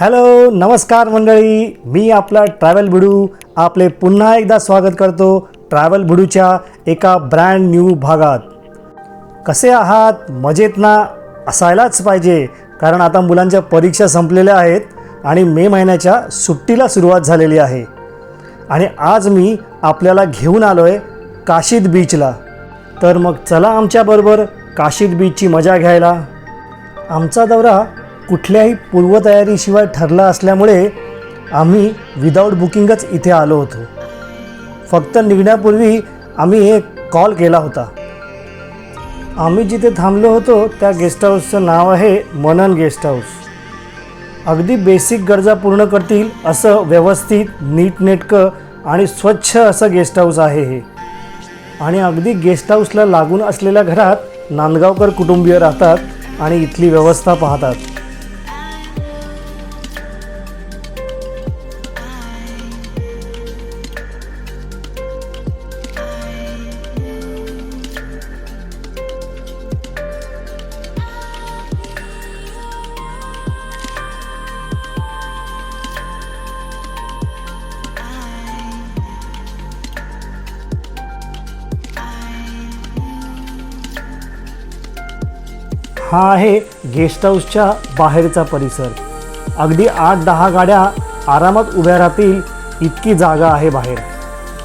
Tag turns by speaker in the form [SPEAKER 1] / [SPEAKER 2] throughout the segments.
[SPEAKER 1] Hello नमस्कार मंडळी. मी आपला ट्रॅव्हल भिडू आपले पुन्हा एकदा स्वागत करतो ट्रॅव्हल भिडूच्या एका ब्रँड न्यू भागात. कसे आहात? मजेत ना? असायलाच पाहिजे. कारण आता मुलांच्या परीक्षा संपलेल्या आहेत आणि मे महिन्याच्या सुट्टीला सुरुवात झालेली आहे. आणि आज मी आपल्याला घेऊन आलो आहे काशीद बीचला. तर मग चला आमच्याबरोबर काशीद बीचची मजा घ्यायला. आमचा दौरा कुठल्याही पूर्वतयारीशिवाय ठरला असल्यामुळे आम्ही विदाऊट बुकिंगच इथे आलो होतो. फक्त निघण्यापूर्वी आम्ही एक कॉल केला होता. आम्ही जिथे थांबलो होतो त्या गेस्ट हाऊसचं नाव आहे मनन गेस्ट हाऊस अगदी बेसिक गरजा पूर्ण करतील असं व्यवस्थित नीटनेटकं आणि स्वच्छ असं गेस्ट हाऊस आहे हे. आणि अगदी गेस्ट हाऊसला लागून असलेल्या घरात नांदगावकर कुटुंबीय राहतात आणि इथली व्यवस्था पाहतात. हा आहे गेस्ट हाऊसच्या बाहेरचा परिसर. अगदी आठ दहा गाड्या आरामात उभ्या राहतील इतकी जागा आहे बाहेर.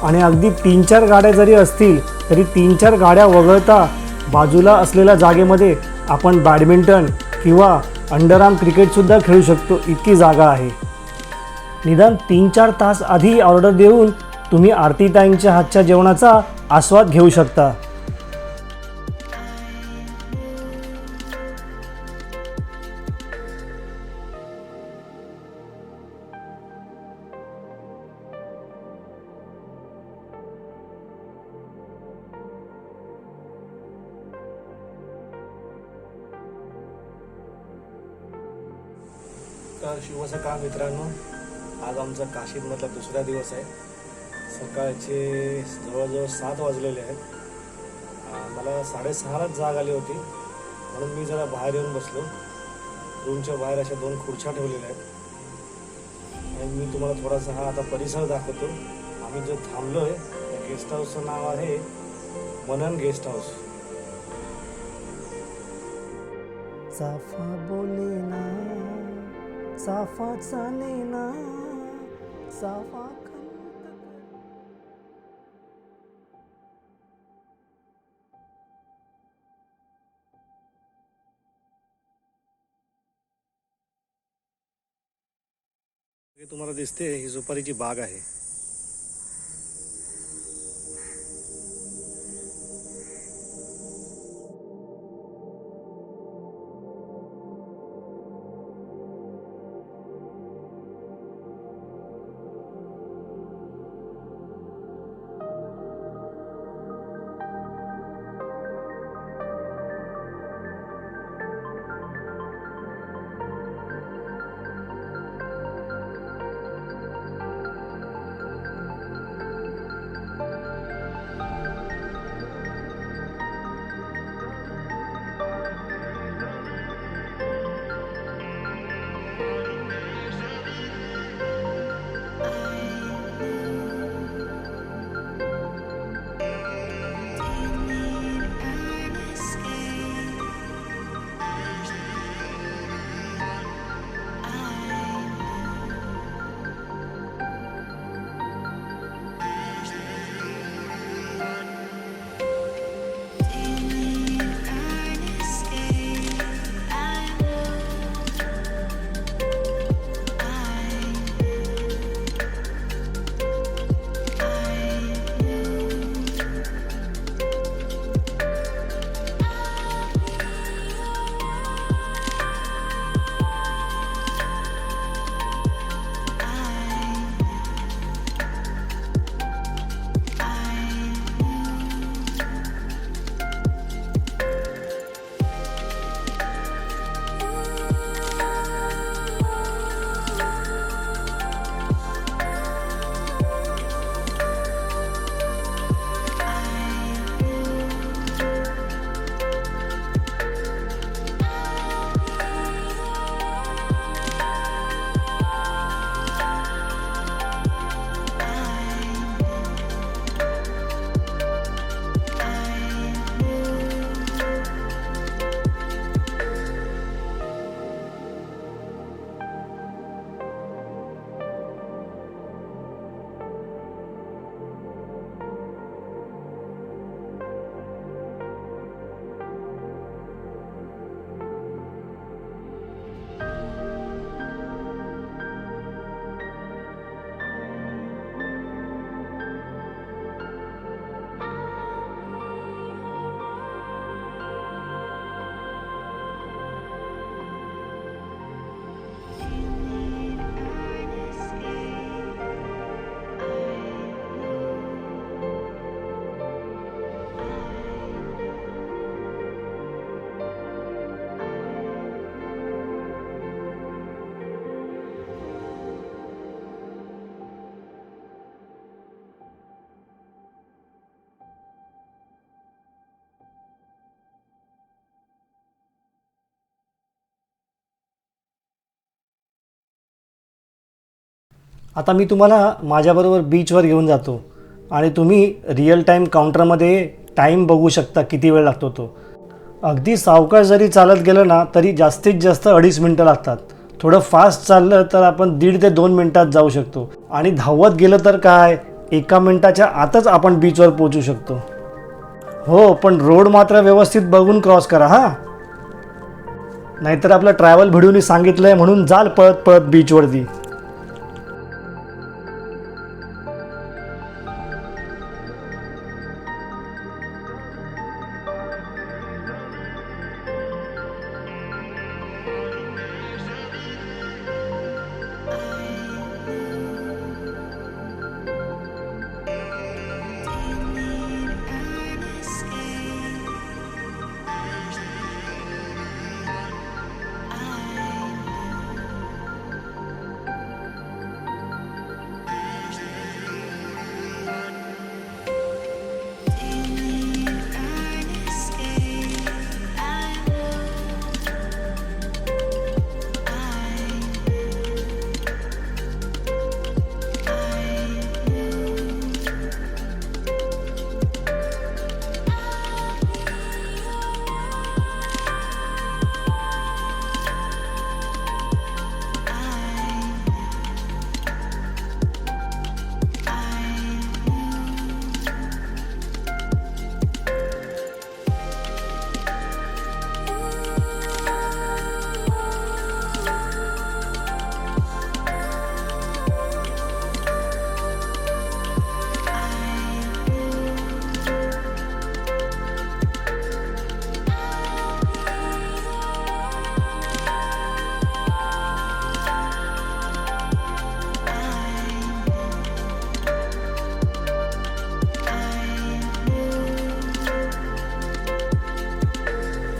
[SPEAKER 1] आणि अगदी तीन चार गाड्या जरी असतील तरी तीन चार गाड्या वगळता बाजूला असलेल्या जागेमध्ये आपण बॅडमिंटन किंवा अंडरआर्म क्रिकेटसुद्धा खेळू शकतो इतकी जागा आहे. निदान तीन चार तास आधी ऑर्डर देऊन तुम्ही आरतीताईंच्या हातच्या जेवणाचा आस्वाद घेऊ शकता. दिवस आहे. सकाळचे जवळजवळ सात वाजलेले आहेत. मला साडेसहालाच जाग आली होती. म्हणून मी जरा बाहेर येऊन बसलो. रूमच्या बाहेर अशा दोन खुर्च्या ठेवलेल्या आहेत. आणि मी तुम्हाला थोडासा हा आता परिसर दाखवतो. आम्ही जे थांबलो आहे त्या गेस्ट हाऊसचं नाव आहे मनन गेस्ट हाऊस. चाफा बोले ना चाफा चाले ना चाफा तुम्हाला दिसते ही सुपारीची बाग आहे. आता मी तुम्हाला माझ्याबरोबर बीचवर घेऊन जातो आणि तुम्ही रिअल टाईम काउंटरमध्ये टाईम बघू शकता किती वेळ लागतो तो. अगदी सावकाश जरी चालत गेलं ना तरी जास्तीत जास्त अडीच मिनटं लागतात. थोडं फास्ट चाललं तर आपण दीड ते दोन मिनटात जाऊ शकतो. आणि धावत गेलं तर काय? एका मिनटाच्या आतच आपण बीचवर पोचू शकतो. हो पण रोड मात्र व्यवस्थित बघून क्रॉस करा हां. नाहीतर आपलं ट्रॅव्हल भिडून सांगितलं आहे म्हणून जाल पळत पळत बीचवरती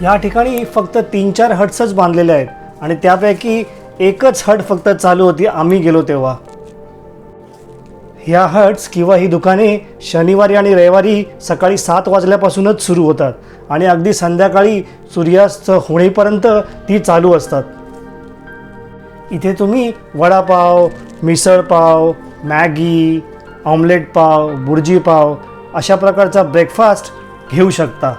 [SPEAKER 1] या ठिकाणी फक्त तीन चार हट्सच बांधलेले आहेत आणि त्यापैकी एकच हट फक्त चालू होती आम्ही गेलो तेव्हा. ह्या हट्स किंवा ही दुकाने शनिवारी आणि रविवारी सकाळी सात वाजल्यापासूनच सुरू होतात आणि अगदी संध्याकाळी सूर्यास्त होणेपर्यंत ती चालू असतात. इथे तुम्ही वडापाव मिसळपाव मॅगी ऑमलेट पाव बुर्जी पाव अशा प्रकारचा ब्रेकफास्ट घेऊ शकता.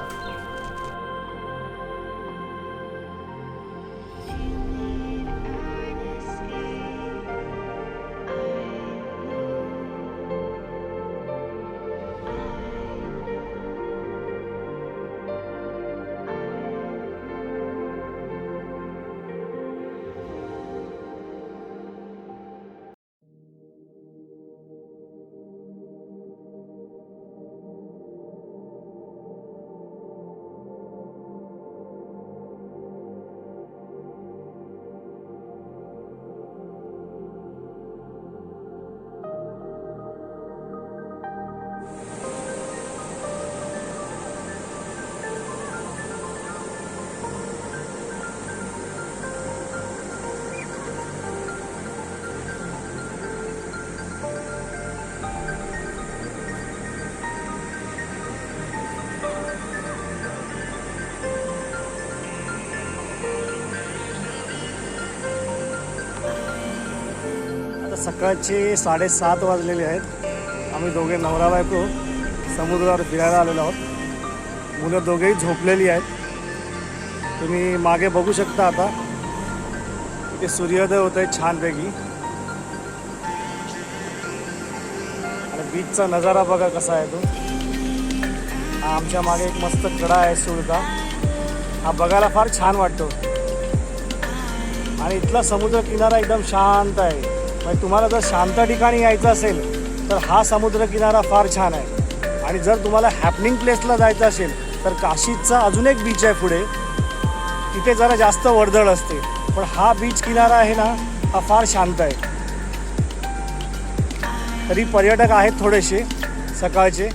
[SPEAKER 1] सकाळचे साडेसात वाजलेले आहेत. आम्ही दोघे नवरा बायको समुद्रावर फिरायला आलेलो आहोत. मुलं दोघेही झोपलेली आहेत. तुम्ही मागे बघू शकता आता. इथे सूर्योदय होत आहे छानपैकी. आणि बीचचा नजारा बघा कसा आहे तो. आमच्या मागे एक मस्त कडा आहे सुळका हा बघायला फार छान वाटतो. आणि इथला समुद्र किनारा एकदम शांत आहे. म्हणजे तुम्हाला जर शांत ठिकाणी यायचं असेल तर हा समुद्र किनारा फार छान आहे. आणि जर तुम्हाला हॅपनिंग प्लेसला जायचं असेल तर काशीचा अजून एक बीच आहे पुढे. तिथे जरा जास्त वर्दळ असते. पण हा बीच किनारा आहे ना हा फार शांत आहे. तरी पर्यटक आहेत थोडेसे सकाळचे.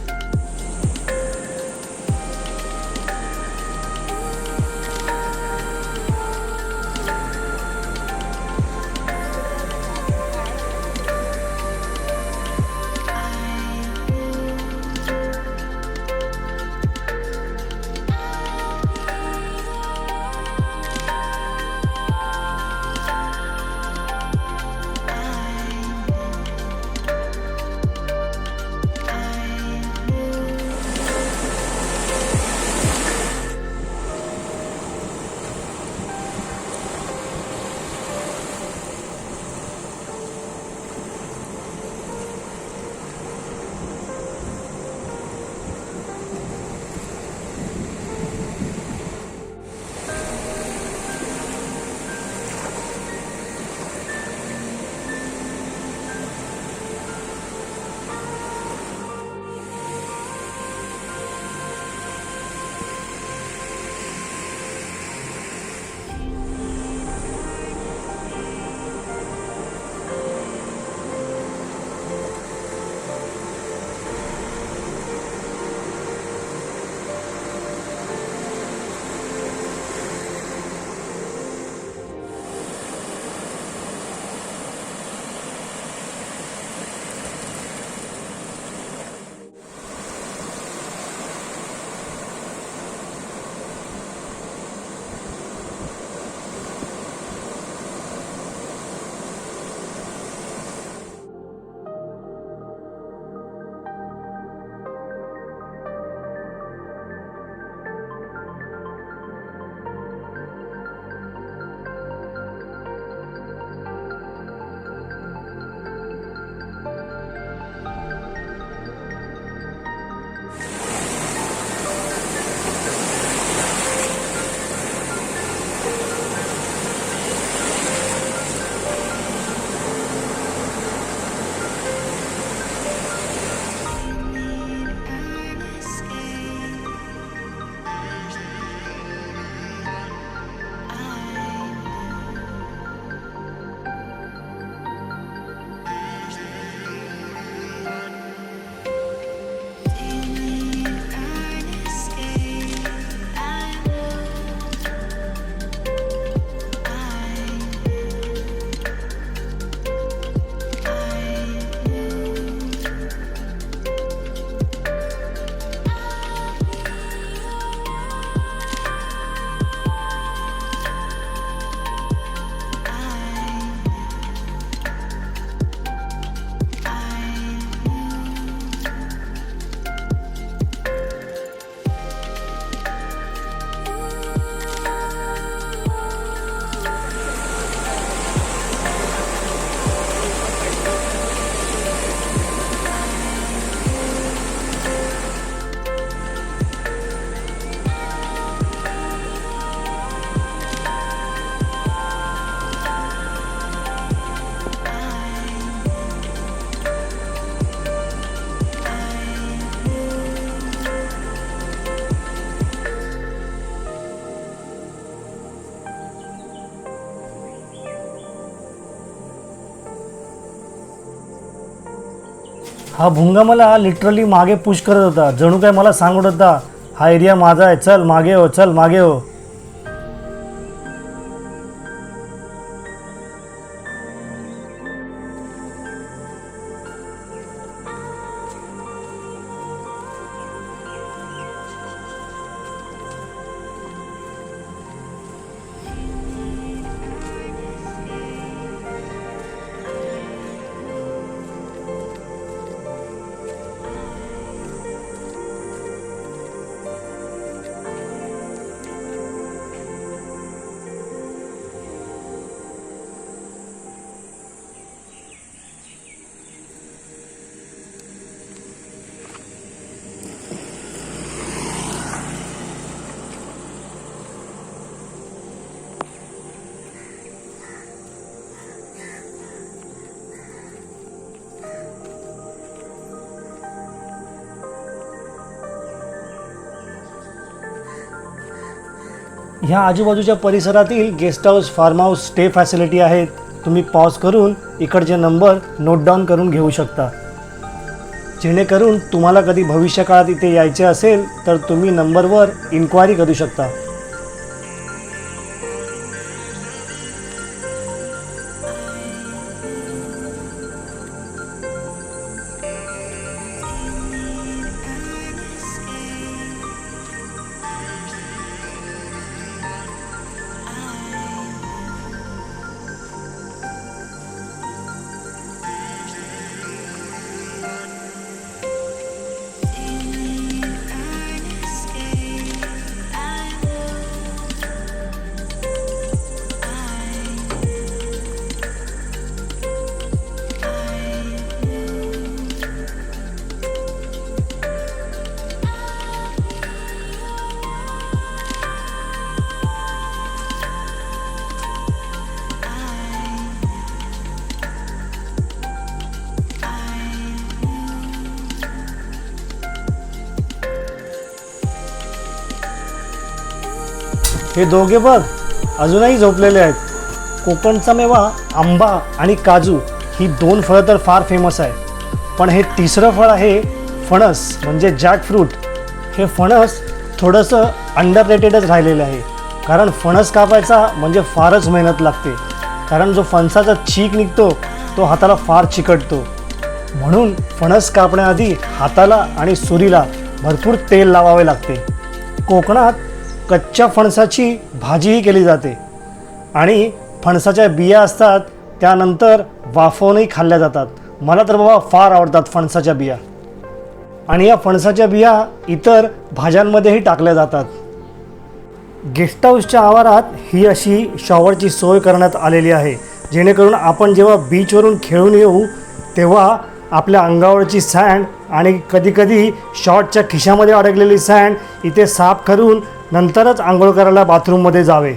[SPEAKER 1] हा भुंगा मला लिटरली मागे पुश करत होता. जणू काय मला सांगत होता हा एरिया माझा आहे. चल मागे हो चल मागे हो. ह्या आजूबाजूच्या परिसरातील guest house farm house stay facility आहेत. तुम्ही पॉज करून इकडचे नंबर नोट डाऊन करून घेऊ शकता. जेणेकरून तुम्हाला कधी भविष्यकाळात इथे यायचे असेल तर तुम्ही नंबरवर इन्क्वायरी करू शकता. हे दोघे बघ अजूनही झोपलेले आहेत. कोकणचा मेवा आंबा आणि काजू ही दोन फळं तर फार फेमस आहे. पण हे तिसरं फळ आहे फणस म्हणजे जॅक फ्रूट हे फणस थोडंसं अंडर रेटेडच राहिलेलं आहे. कारण फणस कापायचा म्हणजे फारच मेहनत लागते. कारण जो फणसाचा चीक निघतो तो हाताला फार चिकटतो. म्हणून फणस कापण्याआधी हाताला आणि सुरीला भरपूर तेल लावावे लागते. कोकणात कच्च्या फणसाची भाजीही केली जाते. आणि फणसाच्या बिया असतात त्यानंतर वाफवूनही खाल्ल्या जातात. मला तर बाबा फार आवडतात फणसाच्या बिया. आणि या फणसाच्या बिया इतर भाज्यांमध्येही टाकल्या जातात. गेस्ट हाऊसच्या आवारात ही अशी शॉवरची सोय करण्यात आलेली आहे. जेणेकरून आपण जेव्हा बीचवरून खेळून येऊ तेव्हा आपल्या अंगावरची सँड आणि कधीकधी शॉर्टच्या खिशामध्ये अडकलेली सँड इथे साफ करून नंतरच आंघोळ करायला बाथरूममध्ये जावे.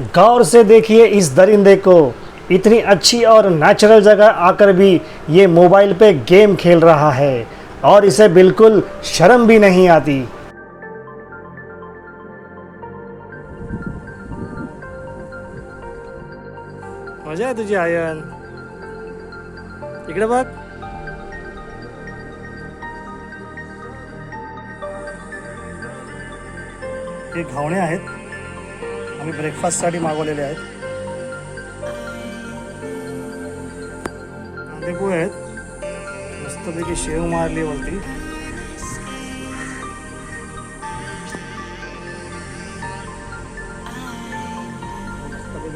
[SPEAKER 1] गौर से देखिए इस दरिंदे को। इतनी अच्छी और नेचुरल जगह आकर भी ये मोबाइल पे गेम खेल रहा है और इसे बिल्कुल शर्म भी नहीं आती। मज़ा आहे तुझी, आयन। इकडे बघ। हे घावणे आहेत। आम्ही ब्रेकफास्टसाठी मागवलेले आहेत. कांदे पोहे आहेत. मस्तपैकी शेव मारली वरती.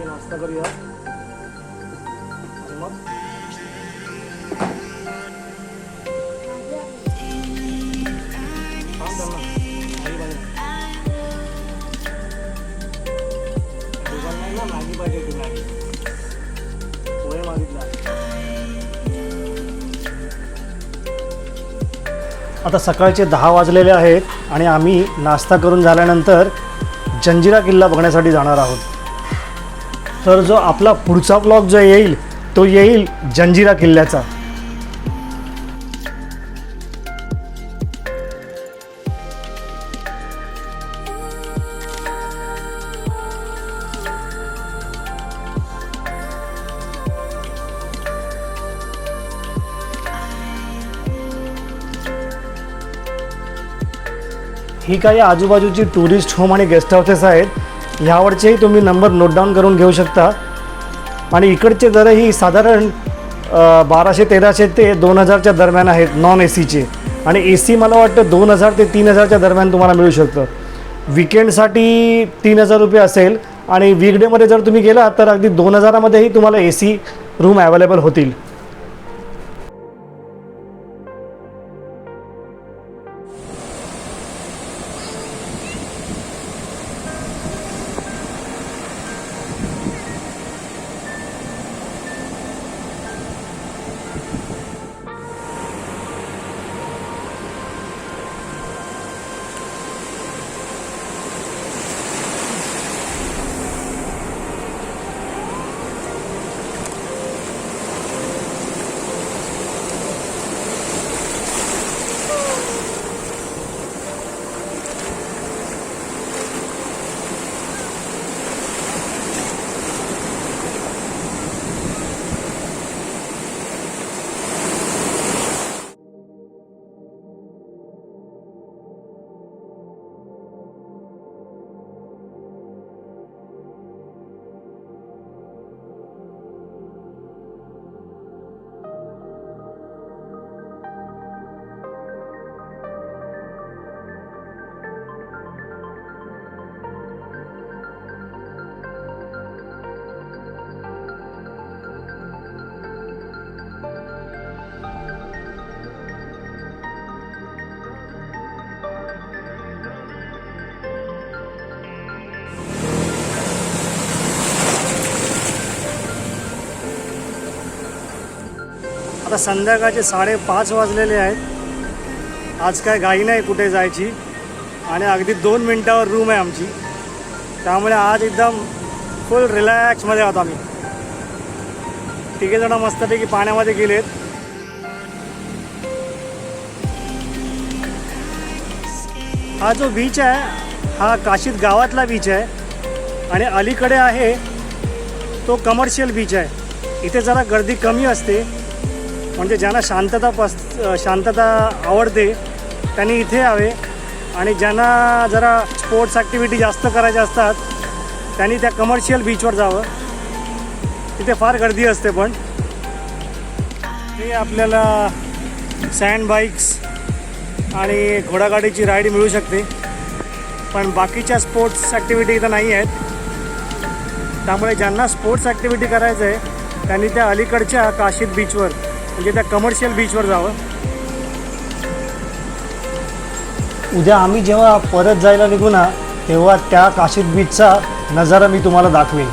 [SPEAKER 1] नाश्ता करूया. मग आता सकाळचे दहा वाजलेले आहेत आणि आम्ही नाश्ता करून झाल्यानंतर जंजिरा किल्ला बघण्यासाठी जाणार आहोत. तर जो आपला पुढचा ब्लॉग जो येईल तो येईल जंजिरा किल्ल्याचा. ही काही आजूबाजूची टुरिस्ट होम आणि गेस्ट हाऊसेस आहेत. ह्यावरचेही तुम्ही नंबर नोट डाऊन करून घेऊ शकता. आणि इकडचे दरही साधारण बाराशे तेराशे ते दोन हजारच्या दरम्यान आहेत नॉन ए सीचे आणि ए सी मला वाटतं दोन हजार ते तीन हजारच्या दरम्यान तुम्हाला मिळू शकतं. विकेंडसाठी तीन हजार रुपये असेल. आणि वीकडेमध्ये जर तुम्ही गेलात तर अगदी दोन हजारामध्येही तुम्हाला ए सी रूम अवेलेबल होतील. आता संध्याकाळचे साडेपाच वाजलेले आहेत. आज काय गाई नाही कुठे जायची. आणि अगदी दोन मिनटावर रूम आहे आमची. त्यामुळे आज एकदम फुल रिलॅक्समध्ये आहोत आम्ही. तिघे जण मस्तपैकी पाण्यामध्ये गेलेत. हा जो बीच आहे हा काशीद गावातला बीच आहे. आणि अलीकडे आहे तो कमर्शियल बीच आहे. इथे जरा गर्दी कमी असते. म्हणजे ज्यांना शांतता पस शांतता आवडते त्यांनी इथे यावे. आणि ज्यांना जरा स्पोर्ट्स ॲक्टिव्हिटी जास्त करायच्या असतात त्यांनी त्या कमर्शियल बीचवर जावं. तिथे फार गर्दी असते पण. हे आपल्याला सँड बाईक्स आणि घोडागाडीची राईड मिळू शकते. पण बाकीच्या स्पोर्ट्स ॲक्टिव्हिटी इथं नाही आहेत. त्यामुळे ज्यांना स्पोर्ट्स ॲक्टिव्हिटी करायचं आहे त्यांनी त्या अलीकडच्या काशीद बीचवर म्हणजे त्या कमर्शियल बीचवर जावं. उद्या आम्ही जेव्हा परत जायला निघू ना तेव्हा त्या काशीद बीचचा नजारा मी तुम्हाला दाखवेन.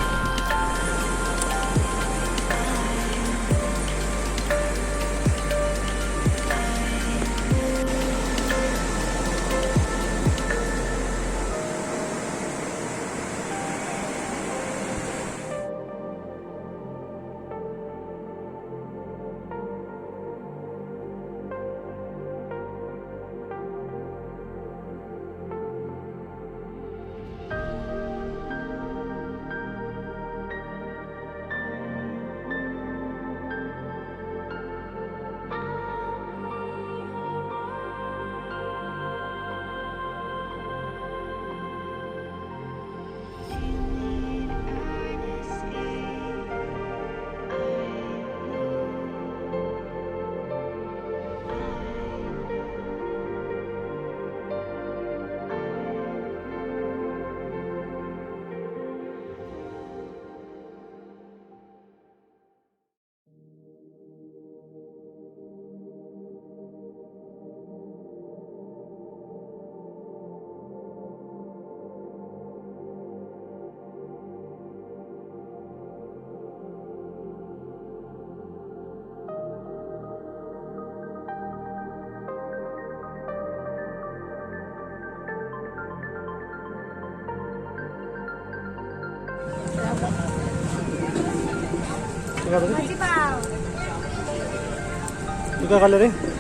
[SPEAKER 1] तू काय खाल्लं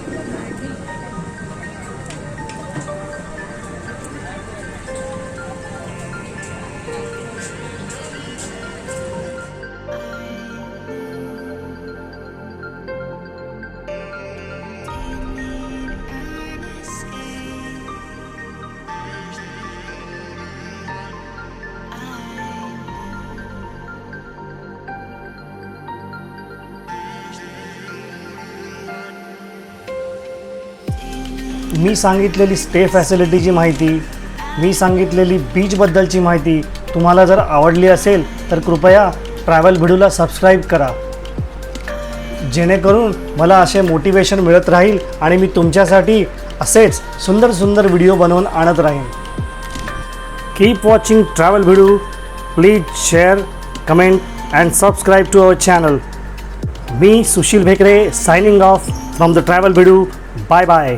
[SPEAKER 1] मी सांगितलेली स्टे फॅसिलिटीची माहिती मी सांगितलेली बीचबद्दलची माहिती तुम्हाला जर आवडली असेल तर कृपया ट्रॅव्हल भिडूला सबस्क्राईब करा. जेणेकरून मला असे मोटिवेशन मिळत राहील आणि मी तुमच्यासाठी असेच सुंदर सुंदर व्हिडिओ बनवून आणत राहीन. Keep watching travel Bhidu please share comment and subscribe to our channel me Sushil Bhekare signing off from the travel Bhidu bye bye